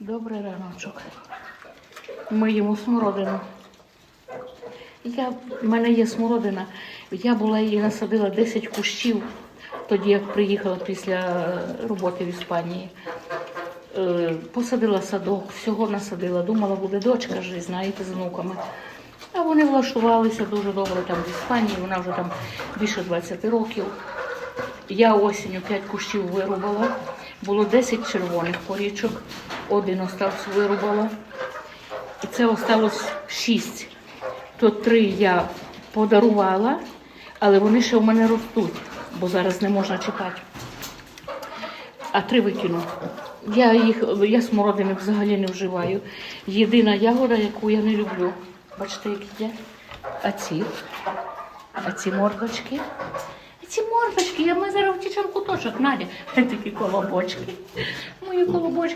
Добрий раночок. Ми їмо смородину. Я, в мене є смородина. Я була її насадила 10 кущів, тоді як приїхала після е, роботи в Іспанії. Е, Посадила садок, всього насадила. Думала, буде дочка жити, знаєте, з внуками. А вони влаштувалися дуже добре там в Іспанії, вона вже там більше 20 років. Я осінню 5 кущів вирубала. Було 10 червоних порічок, один остався вирубала. І це осталось 6. То три я подарувала, але вони ще в мене ростуть, бо зараз не можна чекати. А три викину. Я їх, я смородини взагалі не вживаю. Єдина ягода, яку я не люблю. Бачите, які є? А ці? А ці мордочки? А ці мордочки, я ми зараз втічемо куточок, Надя. Такі колобочки. Мої колобочки.